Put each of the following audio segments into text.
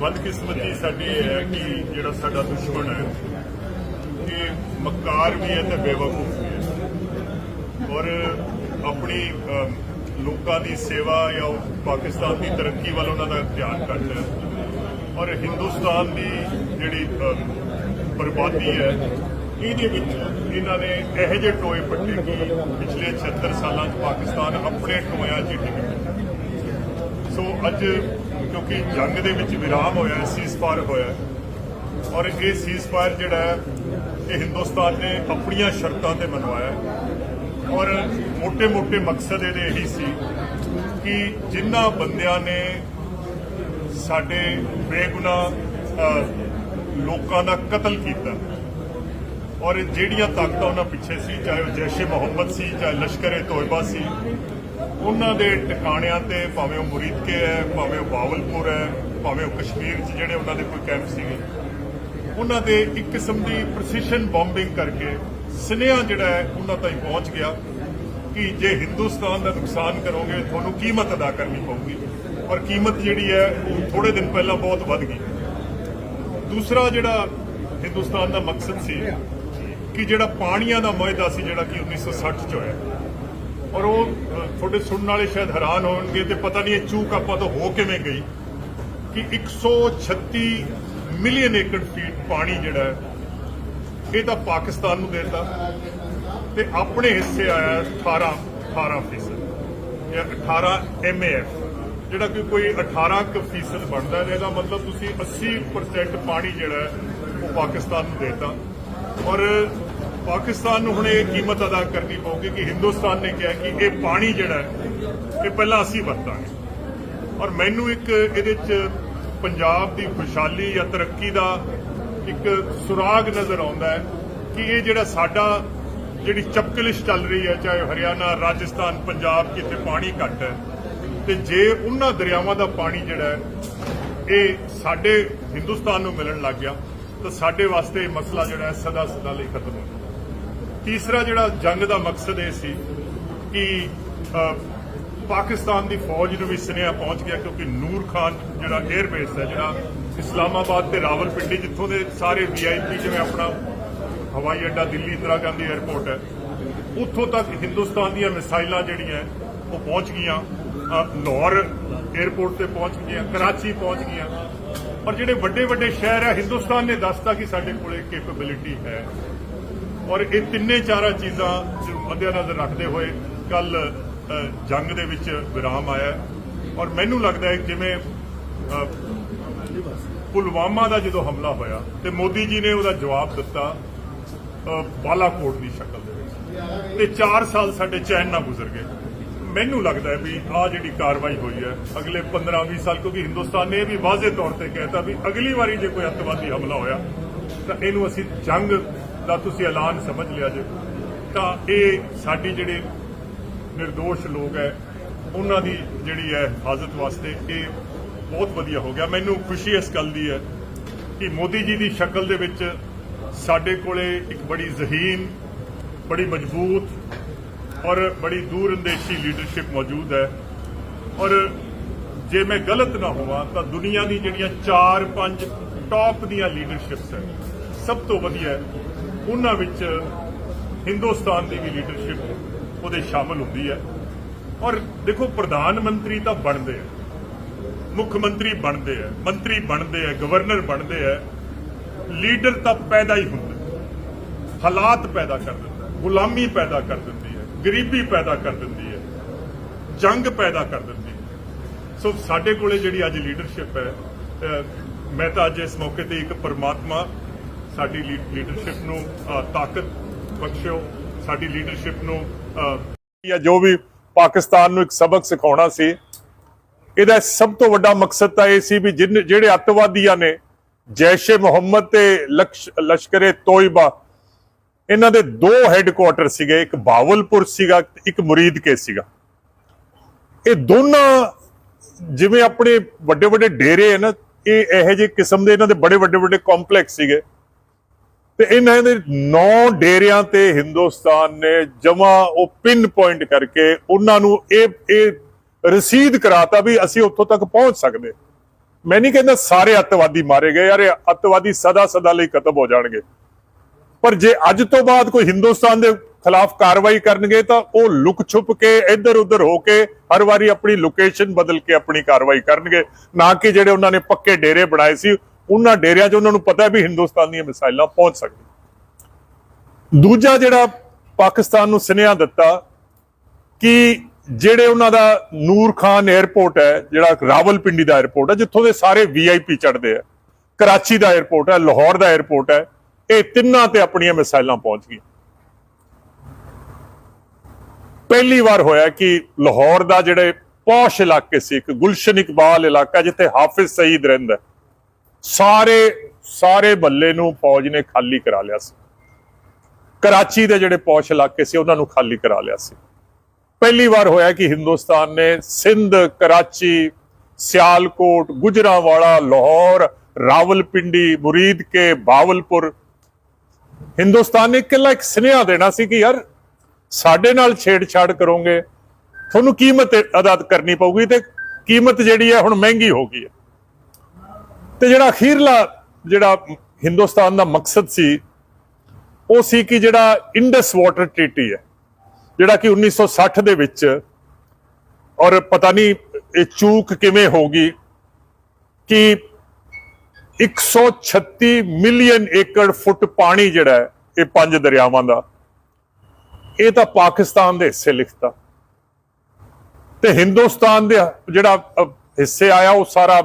ਬਦਕਿਸਮਤੀ ਸਾਡੀ ਇਹ ਹੈ ਕਿ ਜਿਹੜਾ ਸਾਡਾ ਦੁਸ਼ਮਣ ਹੈ, ਇਹ ਮਕਾਰ ਵੀ ਹੈ ਤੇ ਬੇਵਕੂਫ ਵੀ ਹੈ। ਔਰ ਆਪਣੀ ਲੋਕਾਂ ਦੀ ਸੇਵਾ ਜਾਂ ਪਾਕਿਸਤਾਨ ਦੀ ਤਰੱਕੀ ਵੱਲ ਉਹਨਾਂ ਦਾ ਧਿਆਨ ਘੱਟ ਹੈ। ਔਰ ਹਿੰਦੁਸਤਾਨ ਦੀ ਜਿਹੜੀ ਬਰਬਾਦੀ ਹੈ, ਇਹਦੇ ਵਿੱਚ ਇਹਨਾਂ ਨੇ ਇਹੋ ਜਿਹੇ ਟੋਏ ਪੱਟੇ ਕਿ ਪਿਛਲੇ 76 ਸਾਲਾਂ 'ਚ ਪਾਕਿਸਤਾਨ ਆਪਣੇ ਟੋਇਆਂ 'ਚ ਡਿੱਗ ਪਿਆ। ਸੋ ਅੱਜ ਕਿਉਂਕਿ ਜੰਗ ਦੇ ਵਿੱਚ ਵਿਰਾਮ ਹੋਇਆ ਸੀਸਫਾਇਰ ਹੋਇਆ ਔਰ ਇਹ ਸੀਸਫਾਇਰ ਜਿਹੜਾ ਹੈ, ਇਹ ਹਿੰਦੁਸਤਾਨ ਨੇ ਆਪਣੀਆਂ ਸ਼ਰਤਾਂ ਤੇ ਮਨਵਾਇਆ ਔਰ ਮੋٹے-ਮੋٹے ਮਕਸਦ ਇਹਦੇ ਇਹੀ ਸੀ ਕਿ ਜਿਨ੍ਹਾਂ ਬੰਦਿਆਂ ਨੇ ਸਾਡੇ ਬੇਗੁਨਾ ਲੋਕਾਂ ਦਾ ਕਤਲ ਕੀਤਾ ਔਰ ਜਿਹੜੀਆਂ ਤਾਕਤਾਂ ਉਹਨਾਂ ਪਿੱਛੇ ਸੀ, ਚਾਹੇ ਉਹ ਜੈਸ਼ੇ ਮੁਹੰਮਦ ਸੀ, ਚਾਹੇ ਲਸ਼ਕਰ-ਏ-ਤੋਇਬਾ ਸੀ ਉਹਨਾਂ ਦੇ ਟਿਕਾਣਿਆਂ ਤੇ ਭਾਵੇਂ ਉਹ ਮੁਰੀਦਕੇ ਹੈ, ਭਾਵੇਂ ਉਹ ਬਾਵਲਪੁਰ ਹੈ, ਭਾਵੇਂ ਉਹ ਕਸ਼ਮੀਰ 'ਚ ਜਿਹੜੇ ਉਹਨਾਂ ਦੇ ਕੋਈ ਕੈਂਪ ਸੀਗੇ। ਉਹਨਾਂ ਦੇ ਇੱਕ ਕਿਸਮ ਦੀ ਪ੍ਰੈਸੀਸ਼ਨ ਬੰਬਿੰਗ ਕਰਕੇ ਸੁਨੇਹਾ ਜਿਹੜਾ ਹੈ, ਉਹਨਾਂ ਤਾਈਂ ਪਹੁੰਚ ਗਿਆ ਕਿ ਜੇ ਹਿੰਦੁਸਤਾਨ ਦਾ ਨੁਕਸਾਨ ਕਰੋਗੇ, ਤੁਹਾਨੂੰ ਕੀਮਤ ਅਦਾ ਕਰਨੀ ਪਊਗੀ। ਔਰ ਕੀਮਤ ਜਿਹੜੀ ਹੈ, ਉਹ ਥੋੜੇ ਦਿਨ ਪਹਿਲਾਂ ਬਹੁਤ ਵੱਧ ਗਈ। ਦੂਸਰਾ ਜਿਹੜਾ ਹਿੰਦੁਸਤਾਨ ਦਾ ਮਕਸਦ ਸੀ ਕਿ ਜਿਹੜਾ ਪਾਣੀਆਂ ਦਾ ਮੁਆਹਦਾ ਸੀ, ਜਿਹੜਾ ਕਿ 1960 ਚ ਹੋਇਆ। ਔਰ ਉਹ ਤੁਹਾਡੇ ਸੁਣਨ ਵਾਲੇ ਸ਼ਾਇਦ ਹੈਰਾਨ ਹੋਣਗੇ ਤੇ ਪਤਾ ਨਹੀਂ ਇਹ ਚੂਕ ਆਪਾਂ ਤੋਂ ਹੋ ਕਿਵੇਂ ਗਈ ਕਿ 136 ਮਿਲੀਅਨ ਏਕੜ ਫੀਟ ਪਾਣੀ ਜਿਹੜਾ ਇਹ ਤਾਂ ਪਾਕਿਸਤਾਨ ਨੂੰ ਦੇਤਾ ਤੇ ਆਪਣੇ ਹਿੱਸੇ ਆਇਆ 18 18 ਫੀਸਦ ਜਾਂ 18 ਐਮਏਐਫ ਜਿਹੜਾ ਕਿ ਕੋਈ 18 ਕੁ ਫੀਸਦ ਬਣਦਾ ਇਹਦਾ ਮਤਲਬ ਤੁਸੀਂ 80% ਪਾਣੀ ਜਿਹੜਾ ਉਹ ਪਾਕਿਸਤਾਨ ਨੂੰ ਦੇਤਾ। ਔਰ ਪਾਕਿਸਤਾਨ ਨੂੰ ਹੁਣ ਇਹ ਕੀਮਤ ਅਦਾ ਕਰਨੀ ਪਊਗੀ ਕਿ ਹਿੰਦੁਸਤਾਨ ਨੇ ਕਿਹਾ ਕਿ ਇਹ ਪਾਣੀ ਜਿਹੜਾ ਹੈ, ਇਹ ਪਹਿਲਾਂ ਅਸੀਂ ਵਰਤਾਂਗੇ। ਔਰ ਮੈਨੂੰ ਇੱਕ ਇਹਦੇ ਚ ਪੰਜਾਬ ਦੀ ਖੁਸ਼ਹਾਲੀ ਜਾਂ ਤਰੱਕੀ ਦਾ ਇੱਕ ਸੁਰਾਗ ਨਜ਼ਰ ਆਉਂਦਾ ਹੈ ਕਿ ਇਹ ਜਿਹੜਾ ਸਾਡਾ ਜਿਹੜੀ ਚਪਕਲਿਸ਼ ਚੱਲ ਰਹੀ ਹੈ, ਚਾਹੇ ਹਰਿਆਣਾ, ਰਾਜਸਥਾਨ, ਪੰਜਾਬ ਕਿਤੇ ਪਾਣੀ ਘੱਟ ਹੈ, ਤੇ ਜੇ ਉਹਨਾਂ ਦਰਿਆਵਾਂ ਦਾ ਪਾਣੀ ਜਿਹੜਾ ਹੈ, ਇਹ ਸਾਡੇ ਹਿੰਦੁਸਤਾਨ ਨੂੰ ਮਿਲਣ ਲੱਗ ਗਿਆ, ਤਾਂ ਸਾਡੇ ਵਾਸਤੇ ਇਹ ਮਸਲਾ ਜਿਹੜਾ ਹੈ ਸਦਾ ਸਦਾ ਲਈ ਖਤਮ ਹੋ ਗਿਆ ਤੀਸਰਾ ਜਿਹੜਾ ਜੰਗ ਦਾ ਮਕਸਦ ਇਹ ਸੀ ਕਿ ਪਾਕਿਸਤਾਨ ਦੀ ਫੌਜ ਨੂੰ ਵੀ ਸੁਨੇਹਾ ਪਹੁੰਚ ਗਿਆ ਕਿਉਂਕਿ ਨੂਰ ਖਾਨ ਜਿਹੜਾ 에ਅਰ ਬੇਸ ਹੈ, ਜਿਹੜਾ ਇਸਲਾਮਾਬਾਦ ਤੇ ਰਾਵਲਪਿੰਡੀ ਜਿੱਥੋਂ ਦੇ ਸਾਰੇ ਵੀਆਈਪੀ ਜਿਵੇਂ ਆਪਣਾ ਹਵਾਈ ਅੱਡਾ ਦਿੱਲੀ, ਇੰਦਰਾ ਗਾਂਧੀ 에ਅਰਪੋਰਟ ਹੈ, ਉੱਥੋਂ ਤੱਕ ਹਿੰਦੁਸਤਾਨ ਦੀਆਂ ਮਿਸਾਈਲਾਂ ਜਿਹੜੀਆਂ ਉਹ ਪਹੁੰਚ ਗਈਆਂ। ਲਾਹੌਰ 에ਅਰਪੋਰਟ ਤੇ ਪਹੁੰਚ ਗਈਆਂ, ਕਰਾਚੀ ਪਹੁੰਚ ਗਈਆਂ। ਔਰ ਜਿਹੜੇ ਵੱਡੇ ਵੱਡੇ ਸ਼ਹਿਰ ਹੈ, ਹਿੰਦੁਸਤਾਨ ਨੇ ਦੱਸਤਾ ਕਿ ਸਾਡੇ ਕੋਲੇ ਕੈਪੇਬਿਲਿਟੀ ਹੈ। ਔਰ ਇਹ ਤਿੰਨੇ ਚਾਰਾਂ ਚੀਜ਼ਾਂ ਨੂੰ ਮੱਦੇਨਜ਼ਰ ਰੱਖਦੇ ਹੋਏ ਕੱਲ ਜੰਗ ਦੇ ਵਿੱਚ ਵਿਰਾਮ ਆਇਆ ਔਰ ਮੈਨੂੰ ਲੱਗਦਾ ਹੈ ਜਿਵੇਂ ਪੁਲਵਾਮਾ ਦਾ ਜਦੋਂ ਹਮਲਾ ਹੋਇਆ ਤੇ ਮੋਦੀ ਜੀ ਨੇ ਉਹਦਾ ਜਵਾਬ ਦਿੱਤਾ ਬਾਲਾਕੋਟ ਦੀ ਸ਼ਕਲ ਦੇ ਵਿੱਚ। ਤੇ 4 ਸਾਲ ਸਾਡੇ ਚੈਨ ਨਾਲ ਗੁਜ਼ਰ ਗਏ। ਮੈਨੂੰ ਲੱਗਦਾ ਹੈ ਵੀ ਆ ਜਿਹੜੀ ਕਾਰਵਾਈ ਹੋਈ ਹੈ, ਅਗਲੇ 15-20 ਸਾਲ, ਕਿਉਂਕਿ ਹਿੰਦੁਸਤਾਨ ਨੇ ਇਹ ਵੀ ਵਾਜ਼ੇ ਤੌਰ ਤੇ ਕਹਿਤਾ ਵੀ ਅਗਲੀ ਵਾਰੀ ਜੇ ਕੋਈ ਅੱਤਵਾਦੀ ਹਮਲਾ ਹੋਇਆ, ਤਾਂ ਇਹਨੂੰ ਅਸੀਂ ਜੰਗ ਦਾ ਤੁਸੀਂ ਐਲਾਨ ਸਮਝ ਲਿਆ ਜੇ, ਤਾਂ ਇਹ ਸਾਡੀ ਜਿਹੜੇ નિર્ਦੋਸ਼ ਲੋਕ ਹੈ, ਉਹਨਾਂ ਦੀ ਜਿਹੜੀ ਹੈ ਹਿਫਾਜ਼ਤ ਵਾਸਤੇ ਇਹ ਬਹੁਤ ਵਧੀਆ ਹੋ ਗਿਆ। ਮੈਨੂੰ ਖੁਸ਼ੀ ਇਸ ਗੱਲ ਦੀ ਹੈ ਕਿ ਮੋਦੀ ਜੀ ਦੀ ਸ਼ਕਲ ਦੇ ਵਿੱਚ ਸਾਡੇ ਕੋਲੇ ਇੱਕ ਬੜੀ ਜ਼ਹੀਨ, ਬੜੀ ਮਜ਼ਬੂਤ ਔਰ ਬੜੀ ਦੂਰ ਅੰਦੇਸ਼ੀ ਲੀਡਰਸ਼ਿਪ ਮੌਜੂਦ ਹੈ। ਔਰ ਜੇ ਮੈਂ ਗਲਤ ਨਾ ਹੋਵਾਂ, ਤਾਂ ਦੁਨੀਆ ਦੀ ਜਿਹੜੀਆਂ 4-5 ਟੌਪ ਦੀਆਂ ਲੀਡਰਸ਼ਿਪਸ ਹੈ, ਸਭ ਤੋਂ ਵਧੀਆ ਉਹਨਾਂ ਵਿੱਚ ਹਿੰਦੁਸਤਾਨ ਦੀ ਵੀ ਲੀਡਰਸ਼ਿਪ ਉਹਦੇ ਸ਼ਾਮਲ ਹੁੰਦੀ ਹੈ। ਔਰ ਦੇਖੋ, ਪ੍ਰਧਾਨ ਮੰਤਰੀ ਤਾਂ ਬਣਦੇ ਆ। ਮੁੱਖ ਮੰਤਰੀ ਬਣਦੇ ਆ, ਮੰਤਰੀ ਬਣਦੇ ਆ ਗਵਰਨਰ ਬਣਦੇ ਆ। ਲੀਡਰ ਤਾਂ ਪੈਦਾ ਹੀ ਹੁੰਦਾ। ਹਾਲਾਤ ਪੈਦਾ ਕਰ ਦਿੰਦਾ ਗੁਲਾਮੀ ਪੈਦਾ ਕਰ ਦਿੰਦੀ ਹੈ, ਗਰੀਬੀ ਪੈਦਾ ਕਰ ਦਿੰਦੀ ਹੈ, ਜੰਗ ਪੈਦਾ ਕਰ ਦਿੰਦੀ ਹੈ। ਸੋ ਸਾਡੇ ਕੋਲੇ ਜਿਹੜੀ ਅੱਜ ਲੀਡਰਸ਼ਿਪ ਹੈ ਮੈਂ ਤਾਂ ਅੱਜ ਇਸ ਮੌਕੇ ਤੇ ਇੱਕ ਪਰਮਾਤਮਾ ਸਾਡੀ ਲੀਡਰਸ਼ਿਪ ਨੂੰ ਤਾਕਤ ਬਖਸ਼ਿਓ, ਸਾਡੀ ਲੀਡਰਸ਼ਿਪ ਨੂੰ ਜਾਂ ਜੋ ਵੀ ਪਾਕਿਸਤਾਨ ਨੂੰ ਇੱਕ ਸਬਕ ਸਿਖਾਉਣਾ ਸੀ, ਇਹਦਾ ਸਭ ਤੋਂ ਵੱਡਾ ਮਕਸਦ ਤਾਂ ਇਹ ਸੀ ਵੀ ਜਿਹੜੇ ਅੱਤਵਾਦੀਆਂ ਨੇ, ਜੈਸ਼ੇ ਮੁਹੰਮਦ ਤੇ ਲਸ਼ਕਰੇ ਤੋਇਬਾ, ਇਹਨਾਂ ਦੇ ਦੋ ਹੈੱਡਕੁਆਟਰ ਸੀਗੇ, ਇੱਕ ਬਾਵਲਪੁਰ ਸੀਗਾ ਤੇ ਇੱਕ ਮੁਰੀਦਕੇ ਸੀਗਾ। ਇਹ ਦੋਨਾਂ ਜਿਵੇਂ ਆਪਣੇ ਵੱਡੇ ਵੱਡੇ ਡੇਰੇ ਹੈ ਨਾ, ਇਹ ਇਹੋ ਜਿਹੇ ਕਿਸਮ ਦੇ ਇਹਨਾਂ ਦੇ ਬੜੇ ਵੱਡੇ ਵੱਡੇ ਕੰਪਲੈਕਸ ਸੀਗੇ। ਤੇ ਇਹਨਾਂ ਦੇ ਨੌ ਡੇਰਿਆਂ ਤੇ ਹਿੰਦੁਸਤਾਨ ਨੇ ਜਮਾ ਉਹ ਪਿਨ ਪੁਆਇੰਟ ਕਰਕੇ ਉਹਨਾਂ ਨੂੰ ਇਹ ਇਹ ਰਸੀਦ ਕਰਾਤਾ ਵੀ ਅਸੀਂ ਉੱਥੋਂ ਤੱਕ ਪਹੁੰਚ ਸਕਦੇ। ਮੈਂ ਨਹੀਂ ਕਹਿੰਦਾ ਸਾਰੇ ਅੱਤਵਾਦੀ ਮਾਰੇ ਗਏ, ਯਾਰ ਇਹ ਅੱਤਵਾਦੀ ਸਦਾ ਸਦਾ ਲਈ ਖਤਮ ਹੋ ਜਾਣਗੇ। ਪਰ ਜੇ ਅੱਜ ਤੋਂ ਬਾਅਦ ਕੋਈ ਹਿੰਦੁਸਤਾਨ ਦੇ ਖਿਲਾਫ ਕਾਰਵਾਈ ਕਰਨਗੇ ਤਾਂ ਉਹ ਲੁਕ ਛੁਪ ਕੇ ਇੱਧਰ ਉੱਧਰ ਹੋ ਕੇ ਹਰ ਵਾਰੀ ਆਪਣੀ ਲੋਕੇਸ਼ਨ ਬਦਲ ਕੇ ਆਪਣੀ ਕਾਰਵਾਈ ਕਰਨਗੇ। ਨਾ ਕਿ ਜਿਹੜੇ ਉਹਨਾਂ ਨੇ ਪੱਕੇ ਡੇਰੇ ਬਣਾਏ ਸੀ ਉਹਨਾਂ ਡੇਰਿਆਂ 'ਚ ਉਹਨਾਂ ਨੂੰ ਪਤਾ ਵੀ ਹਿੰਦੁਸਤਾਨ ਦੀਆਂ ਮਿਸਾਈਲਾਂ ਪਹੁੰਚ ਸਕਦੀਆਂ। ਦੂਜਾ ਜਿਹੜਾ ਪਾਕਿਸਤਾਨ ਨੂੰ ਸੁਨੇਹਾ ਦਿੱਤਾ ਕਿ ਜਿਹੜੇ ਉਹਨਾਂ ਦਾ ਨੂਰ ਖਾਨ 에ਅਰਪੋਰਟ ਹੈ, ਜਿਹੜਾ ਰਾਵਲ ਪਿੰਡੀ ਦਾ 에ਅਰਪੋਰਟ ਹੈ, ਜਿੱਥੋਂ ਦੇ ਸਾਰੇ ਵੀਆਈਪੀ ਚੜਦੇ ਆ, ਕਰਾਚੀ ਦਾ 에ਅਰਪੋਰਟ ਹੈ, ਲਾਹੌਰ ਦਾ 에ਅਰਪੋਰਟ ਹੈ, ਇਹ ਤਿੰਨਾਂ ਤੇ ਆਪਣੀਆਂ ਮਿਸਾਈਲਾਂ ਪਹੁੰਚ ਗਈਆਂ। ਪਹਿਲੀ ਵਾਰ ਹੋਇਆ ਕਿ ਲਾਹੌਰ ਦਾ ਜਿਹੜੇ ਪੌਸ਼ ਇਲਾਕੇ ਸੀ, ਇੱਕ ਗੁਲਸ਼ਨ ਇਕਬਾਲ ਇਲਾਕਾ, ਜਿੱਥੇ ਹਾਫਿਜ਼ ਸਈਦ ਰਹਿੰਦਾ ਸਾਰੇ ਸਾਰੇ ਬੱਲੇ ਨੂੰ ਫੌਜ ਨੇ ਖਾਲੀ ਕਰਾ ਲਿਆ ਸੀ। ਕਰਾਚੀ ਦੇ ਜਿਹੜੇ ਪੌਸ਼ ਇਲਾਕੇ ਸੀ, ਉਹਨਾਂ ਨੂੰ ਖਾਲੀ ਕਰਾ ਲਿਆ ਸੀ। ਪਹਿਲੀ ਵਾਰ ਹੋਇਆ ਕਿ ਹਿੰਦੁਸਤਾਨ ਨੇ ਸਿੰਧ, ਕਰਾਚੀ, ਸਿਆਲਕੋਟ, ਗੁਜਰਾਂਵਾਲਾ, ਲਾਹੌਰ, ਰਾਵਲਪਿੰਡੀ, ਮੁਰੀਦਕੇ, ਬਾਵਲਪੁਰ। ਹਿੰਦੁਸਤਾਨ ਨੇ ਇਕੱਲਾ ਇੱਕ ਸੁਨੇਹਾ ਦੇਣਾ ਸੀ ਕਿ ਯਾਰ ਸਾਡੇ ਨਾਲ ਛੇੜਛਾੜ ਕਰੋਗੇ, ਤੁਹਾਨੂੰ ਕੀਮਤ ਅਦਾ ਕਰਨੀ ਪਊਗੀ ਤੇ ਕੀਮਤ ਜਿਹੜੀ ਹੈ ਹੁਣ ਮਹਿੰਗੀ ਹੋ ਗਈ ਹੈ। ਤੇ ਜਿਹੜਾ ਅਖੀਰਲਾ ਜਿਹੜਾ ਹਿੰਦੁਸਤਾਨ ਦਾ ਮਕਸਦ ਸੀ, ਉਹ ਸੀ ਕਿ ਜਿਹੜਾ ਇੰਡਸ ਵਾਟਰ ਟ੍ਰੀਟੀ ਹੈ, ਜਿਹੜਾ ਕਿ 1960 ਦੇ ਵਿੱਚ, ਔਰ ਪਤਾ ਨਹੀਂ ਇਹ ਚੂਕ ਕਿਵੇਂ ਹੋ ਗਈ, ਕਿ 136 ਮਿਲੀਅਨ ਏਕੜ ਫੁੱਟ ਪਾਣੀ ਜਿਹੜਾ ਹੈ, ਇਹ ਪੰਜ ਦਰਿਆਵਾਂ ਦਾ, ਇਹ ਤਾਂ ਪਾਕਿਸਤਾਨ ਦੇ ਹਿੱਸੇ ਲਿਖਤਾ। ਤੇ ਹਿੰਦੁਸਤਾਨ ਦੇ ਜਿਹੜਾ ਹਿੱਸੇ ਆਇਆ, ਉਹ ਸਾਰਾ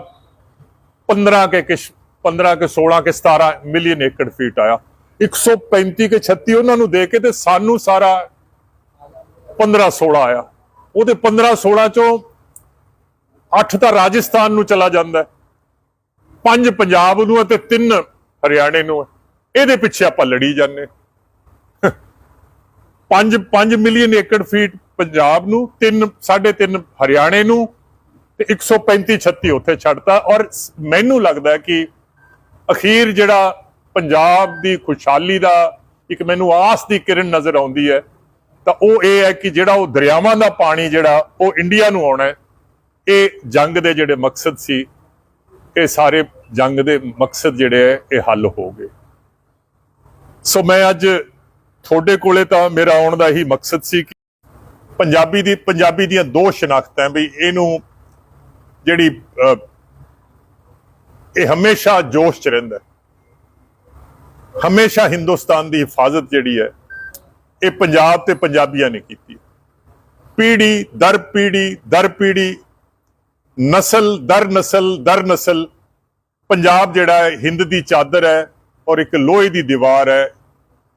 15 ਕੇ ਕਿਸ਼ 15 ਕੇ 16 ਕੇ 17 ਮਿਲੀਅਨ ਏਕੜ ਫੀਟ ਆਇਆ 135 ਕੇ 36 ਉਹਨਾਂ ਨੂੰ ਦੇ ਕੇ ਤੇ ਸਾਨੂੰ ਸਾਰਾ 15 16 ਆਇਆ ਉਹਦੇ 15 16 ਚੋਂ 8 ਤਾਂ ਰਾਜਸਥਾਨ ਨੂੰ ਚਲਾ ਜਾਂਦਾ ਪੰਜ ਪੰਜਾਬ ਨੂੰ ਹੈ ਤੇ ਤਿੰਨ ਹਰਿਆਣੇ ਨੂੰ ਹੈ ਇਹਦੇ ਪਿੱਛੇ ਆਪਾਂ ਲੜੀ ਜਾਂਦੇ ਹਾਂ। ਪੰਜ 5 ਮਿਲੀਅਨ ਏਕੜ ਫੀਟ ਪੰਜਾਬ ਨੂੰ 3 3.5 ਹਰਿਆਣੇ ਨੂੰ ਤੇ 135 36 ਉੱਥੇ ਛੱਡਤਾ ਔਰ ਮੈਨੂੰ ਲੱਗਦਾ ਕਿ ਅਖੀਰ ਜਿਹੜਾ ਪੰਜਾਬ ਦੀ ਖੁਸ਼ਹਾਲੀ ਦਾ ਇੱਕ ਮੈਨੂੰ ਆਸ ਦੀ ਕਿਰਨ ਨਜ਼ਰ ਆਉਂਦੀ ਹੈ, ਤਾਂ ਉਹ ਇਹ ਹੈ ਕਿ ਜਿਹੜਾ ਉਹ ਦਰਿਆਵਾਂ ਦਾ ਪਾਣੀ ਜਿਹੜਾ ਉਹ ਇੰਡੀਆ ਨੂੰ ਆਉਣਾ ਹੈ। ਇਹ ਜੰਗ ਦੇ ਜਿਹੜੇ ਮਕਸਦ ਸੀ, ਇਹ ਸਾਰੇ ਜੰਗ ਦੇ ਮਕਸਦ ਜਿਹੜੇ ਹੈ, ਇਹ ਹੱਲ ਹੋ ਗਏ। ਸੋ ਮੈਂ ਅੱਜ ਤੁਹਾਡੇ ਕੋਲੇ ਤਾਂ ਮੇਰਾ ਆਉਣ ਦਾ ਹੀ ਮਕਸਦ ਸੀ ਕਿ ਪੰਜਾਬੀ ਦੀ, ਪੰਜਾਬੀ ਦੀਆਂ ਦੋ ਸ਼ਨਾਖਤਾਂ ਵੀ ਇਹਨੂੰ ਜਿਹੜੀ ਇਹ ਹਮੇਸ਼ਾ ਜੋਸ਼ ਚ ਰਹਿੰਦਾ ਹਮੇਸ਼ਾ ਹਿੰਦੁਸਤਾਨ ਦੀ ਹਿਫਾਜ਼ਤ ਜਿਹੜੀ ਹੈ, ਇਹ ਪੰਜਾਬ ਤੇ ਪੰਜਾਬੀਆਂ ਨੇ ਕੀਤੀ ਪੀੜੀ ਦਰ ਪੀੜੀ ਦਰ ਪੀੜੀ ਨਸਲ ਦਰ ਨਸਲ ਦਰ ਨਸਲ, ਪੰਜਾਬ ਜਿਹੜਾ ਹੈ, ਹਿੰਦ ਦੀ ਚਾਦਰ ਹੈ ਔਰ ਇੱਕ ਲੋਹੇ ਦੀ ਦੀਵਾਰ ਹੈ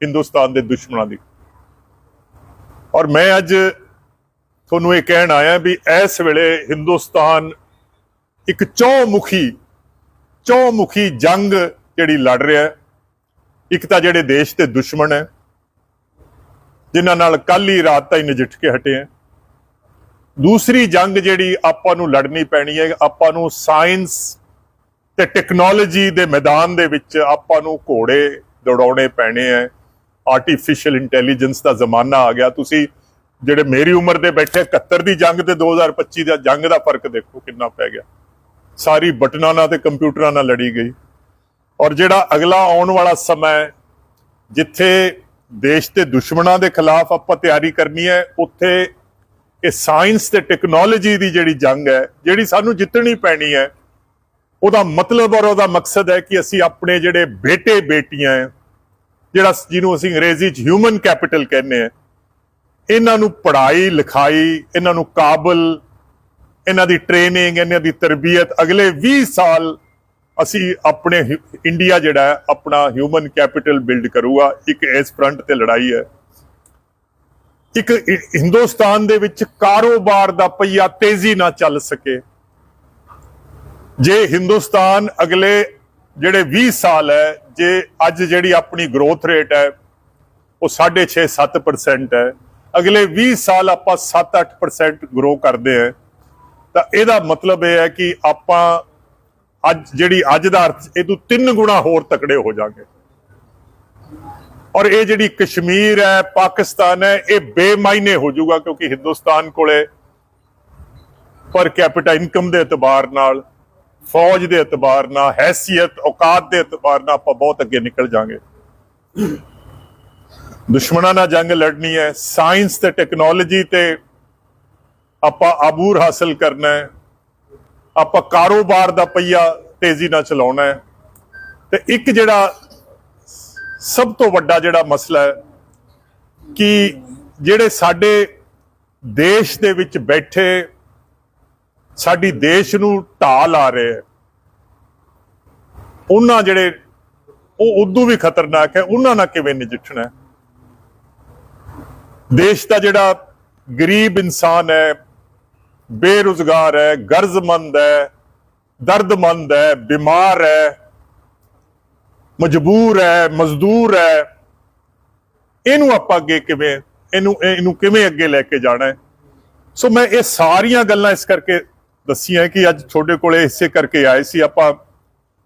ਹਿੰਦੁਸਤਾਨ ਦੇ ਦੁਸ਼ਮਣਾਂ ਦੀ। ਔਰ ਮੈਂ ਅੱਜ ਤੁਹਾਨੂੰ ਇਹ ਕਹਿਣ ਆਇਆ ਵੀ ਇਸ ਵੇਲੇ ਹਿੰਦੁਸਤਾਨ ਇੱਕ ਚੌਮੁਖੀ ਚੌਮੁਖੀ ਜੰਗ ਜਿਹੜੀ ਲੜ ਰਿਹਾ ਇੱਕ ਤਾਂ ਜਿਹੜੇ ਦੇਸ਼ ਦੇ ਦੁਸ਼ਮਣ ਹੈ, ਜਿਨ੍ਹਾਂ ਨਾਲ ਕੱਲ ਹੀ ਰਾਤ ਤਾਈਂ ਨਜਿੱਠ ਕੇ ਹਟੇ ਹੈ। ਦੂਸਰੀ ਜੰਗ ਜਿਹੜੀ ਆਪਾਂ ਨੂੰ ਲੜਨੀ ਪੈਣੀ ਹੈ, ਆਪਾਂ ਨੂੰ ਸਾਇੰਸ ਤੇ ਟੈਕਨੋਲੋਜੀ ਦੇ ਮੈਦਾਨ ਦੇ ਵਿੱਚ ਆਪਾਂ ਨੂੰ ਘੋੜੇ ਦੌੜਾਉਣੇ ਪੈਣੇ ਹੈ। ਆਰਟੀਫੀਸ਼ੀਅਲ ਇੰਟੈਲੀਜੈਂਸ ਦਾ ਜ਼ਮਾਨਾ ਆ ਗਿਆ। ਤੁਸੀਂ ਜਿਹੜੇ ਮੇਰੀ ਉਮਰ ਦੇ ਬੈਠੇ 71 ਦੀ ਜੰਗ ਤੇ 2025 ਦਾ ਜੰਗ ਦਾ ਫ਼ਰਕ ਦੇਖੋ ਕਿੰਨਾ ਪੈ ਗਿਆ। ਸਾਰੀ ਬਟਨਾਂ ਨਾਲ ਤੇ ਕੰਪਿਊਟਰਾਂ ਨਾਲ ਲੜੀ ਗਈ। ਔਰ ਜਿਹੜਾ ਅਗਲਾ ਆਉਣ ਵਾਲਾ ਸਮਾਂ ਹੈ, ਜਿੱਥੇ ਦੇਸ਼ ਦੇ ਦੁਸ਼ਮਣਾਂ ਦੇ ਖਿਲਾਫ ਆਪਾਂ ਤਿਆਰੀ ਕਰਨੀ ਹੈ ਉੱਥੇ ਇਹ ਸਾਇੰਸ ਤੇ ਟੈਕਨੋਲੋਜੀ ਦੀ ਜਿਹੜੀ ਜੰਗ ਹੈ ਜਿਹੜੀ ਸਾਨੂੰ ਜਿੱਤਣੀ ਪੈਣੀ ਹੈ ਉਹਦਾ ਮਤਲਬ ਔਰ ਉਹਦਾ ਮਕਸਦ ਹੈ ਕਿ ਅਸੀਂ ਆਪਣੇ ਜਿਹੜੇ ਬੇਟੇ ਬੇਟੀਆਂ ਹੈ ਜਿਹੜਾ ਜਿਹਨੂੰ ਅਸੀਂ ਅੰਗਰੇਜ਼ੀ 'ਚ ਹਿਊਮਨ ਕੈਪੀਟਲ ਕਹਿੰਦੇ ਆ ਇਹਨਾਂ ਨੂੰ ਪੜ੍ਹਾਈ ਲਿਖਾਈ ਇਹਨਾਂ ਨੂੰ ਕਾਬਲ ਇਹਨਾਂ ਦੀ ਟ੍ਰੇਨਿੰਗ ਇਹਨਾਂ ਦੀ ਤਰਬੀਅਤ, ਅਗਲੇ 20 ਸਾਲ ਅਸੀਂ ਆਪਣੇ ਇੰਡੀਆ ਜਿਹੜਾ ਹੈ, ਆਪਣਾ ਹਿਊਮਨ ਕੈਪੀਟਲ ਬਿਲਡ ਕਰੂਗਾ। ਇੱਕ ਇਸ ਫਰੰਟ ਤੇ ਲੜਾਈ ਹੈ। ਇੱਕ ਹਿੰਦੁਸਤਾਨ ਦੇ ਵਿੱਚ ਕਾਰੋਬਾਰ ਦਾ ਪਹੀਆ ਤੇਜ਼ੀ ਨਾਲ ਚੱਲ ਸਕੇ। ਜੇ ਹਿੰਦੁਸਤਾਨ ਅਗਲੇ ਜਿਹੜੇ 20 ਸਾਲ ਹੈ, ਜੇ ਅੱਜ ਜਿਹੜੀ ਆਪਣੀ ਗਰੋਥ ਰੇਟ ਹੈ, ਉਹ 6.5 7% ਹੈ। ਅਗਲੇ 20 ਸਾਲ ਆਪਾਂ 7-8% ਗਰੋ ਕਰਦੇ ਹਾਂ। ਤਾਂ ਇਹਦਾ ਮਤਲਬ ਇਹ ਹੈ ਕਿ ਆਪਾਂ ਅੱਜ ਜਿਹੜੀ ਅੱਜ ਦਾ ਅਰਥ ਇਹ ਤੋਂ ਤਿੰਨ ਗੁਣਾ ਹੋਰ ਤਕੜੇ ਹੋ ਜਾਗੇ। ਔਰ ਇਹ ਜਿਹੜੀ ਕਸ਼ਮੀਰ ਹੈ, ਪਾਕਿਸਤਾਨ ਹੈ, ਇਹ ਬੇਮਾਇਨੇ ਹੋ ਜਾਊਗਾ ਕਿਉਂਕਿ ਹਿੰਦੁਸਤਾਨ ਕੋਲੇ ਪਰ ਕੈਪੀਟਾ ਇਨਕਮ ਦੇ ਇਤਬਾਰ ਨਾਲ, ਫੌਜ ਦੇ ਇਤਬਾਰ ਨਾਲ, ਹੈਸੀਅਤ, ਔਕਾਤ ਦੇ ਇਤਬਾਰ ਨਾਲ ਆਪਾਂ ਬਹੁਤ ਅੱਗੇ ਨਿਕਲ ਜਾਾਂਗੇ। ਦੁਸ਼ਮਣਾਂ ਨਾਲ ਜੰਗ ਲੜਨੀ ਹੈ, ਸਾਇੰਸ ਤੇ ਟੈਕਨੋਲੋਜੀ ਤੇ ਆਪਾਂ ਆਬੂਰ ਹਾਸਲ ਕਰਨਾ ਹੈ। ਆਪਾਂ ਕਾਰੋਬਾਰ ਦਾ ਪਈਆ ਤੇਜ਼ੀ ਨਾਲ ਚਲਾਉਣਾ ਹੈ। ਤੇ ਇੱਕ ਜਿਹੜਾ ਸਭ ਤੋਂ ਵੱਡਾ ਜਿਹੜਾ ਮਸਲਾ ਹੈ ਕਿ ਜਿਹੜੇ ਸਾਡੇ ਦੇਸ਼ ਦੇ ਵਿੱਚ ਬੈਠੇ ਸਾਡੀ ਦੇਸ਼ ਨੂੰ ਢਾਲ ਆ ਰਹੇ ਹੈ, ਉਹਨਾਂ ਜਿਹੜੇ ਉਹ ਉਦੋਂ ਵੀ ਖਤਰਨਾਕ ਹੈ, ਉਹਨਾਂ ਨਾਲ ਕਿਵੇਂ ਨਜਿੱਠਣਾ ਦੇਸ਼ ਦਾ ਜਿਹੜਾ ਗਰੀਬ ਇਨਸਾਨ ਹੈ ਬੇਰੁਜ਼ਗਾਰ ਹੈ, ਗਰਜ਼ਮੰਦ ਹੈ, ਦਰਦਮੰਦ ਹੈ, ਬਿਮਾਰ ਹੈ, ਮਜਬੂਰ ਹੈ, ਮਜ਼ਦੂਰ ਹੈ। ਇਹਨੂੰ ਆਪਾਂ ਅੱਗੇ ਕਿਵੇਂ, ਇਹਨੂੰ ਇਹਨੂੰ ਕਿਵੇਂ ਅੱਗੇ ਲੈ ਕੇ ਜਾਣਾ ਹੈ? ਸੋ ਮੈਂ ਇਹ ਸਾਰੀਆਂ ਗੱਲਾਂ ਇਸ ਕਰਕੇ ਦੱਸੀਆਂ ਕਿ ਅੱਜ ਤੁਹਾਡੇ ਕੋਲੇ ਇਸੇ ਕਰਕੇ ਆਏ ਸੀ। ਆਪਾਂ,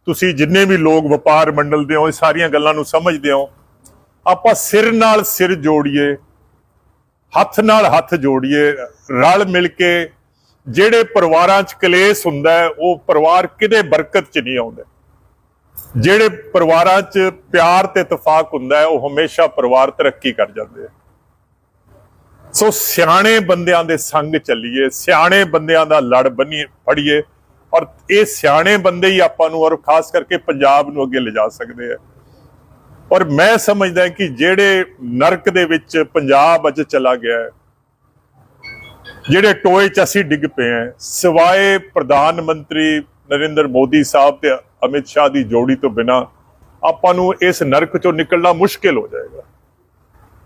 ਤੁਸੀਂ ਜਿੰਨੇ ਵੀ ਲੋਕ ਵਪਾਰ ਮੰਡਲ ਦੇ ਹੋ, ਇਹ ਸਾਰੀਆਂ ਗੱਲਾਂ ਨੂੰ ਸਮਝਦੇ ਹੋ। ਆਪਾਂ ਸਿਰ ਨਾਲ ਸਿਰ ਜੋੜੀਏ, ਹੱਥ ਨਾਲ ਹੱਥ ਜੋੜੀਏ, ਰਲ ਮਿਲ ਕੇ ਜਿਹੜੇ ਪਰਿਵਾਰਾਂ 'ਚ ਕਲੇਸ਼ ਹੁੰਦਾ ਹੈ, ਉਹ ਪਰਿਵਾਰ ਕਿਤੇ ਬਰਕਤ 'ਚ ਨਹੀਂ ਆਉਂਦੇ। ਜਿਹੜੇ ਪਰਿਵਾਰਾਂ 'ਚ ਪਿਆਰ ਤੇ ਇਤਫਾਕ ਹੁੰਦਾ ਉਹ ਹਮੇਸ਼ਾ ਪਰਿਵਾਰ ਤਰੱਕੀ ਕਰ ਜਾਂਦੇ ਆ। ਸੋ ਸਿਆਣੇ ਬੰਦਿਆਂ ਦੇ ਸੰਗ ਚੱਲੀਏ, ਸਿਆਣੇ ਬੰਦਿਆਂ ਦਾ ਲੜ ਬਣੀ ਫੜੀਏ, ਔਰ ਇਹ ਸਿਆਣੇ ਬੰਦੇ ਹੀ ਆਪਾਂ ਨੂੰ, ਔਰ ਖਾਸ ਕਰਕੇ ਪੰਜਾਬ ਨੂੰ ਅੱਗੇ ਲਿਜਾ ਸਕਦੇ ਆ। ਔਰ ਮੈਂ ਸਮਝਦਾ ਕਿ ਜਿਹੜੇ ਨਰਕ ਦੇ ਵਿੱਚ ਪੰਜਾਬ ਅੱਜ ਚਲਾ ਗਿਆ ਹੈ ਜਿਹੜੇ ਟੋਏ 'ਚ ਅਸੀਂ ਡਿੱਗ ਪਏ ਆ ਸਿਵਾਏ ਪ੍ਰਧਾਨ ਮੰਤਰੀ ਨਰਿੰਦਰ ਮੋਦੀ ਸਾਹਿਬ ਤੇ ਅਮਿਤ ਸ਼ਾਹ ਦੀ ਜੋੜੀ ਤੋਂ ਬਿਨਾ ਆਪਾਂ ਨੂੰ ਇਸ ਨਰਕ 'ਚੋਂ ਨਿਕਲਣਾ ਮੁਸ਼ਕਿਲ ਹੋ ਜਾਏਗਾ।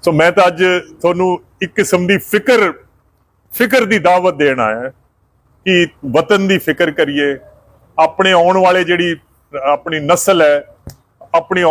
ਸੋ ਮੈਂ ਤਾਂ ਅੱਜ ਤੁਹਾਨੂੰ ਇੱਕ ਕਿਸਮ ਦੀ ਫਿਕਰ ਫਿਕਰ ਦੀ ਦਾਵਤ ਦੇਣ ਆਇਆ ਕਿ ਵਤਨ ਦੀ ਫਿਕਰ ਕਰੀਏ। ਆਪਣੇ ਆਉਣ ਵਾਲੇ ਜਿਹੜੀ ਆਪਣੀ ਨਸਲ ਹੈ, ਆਪਣੀ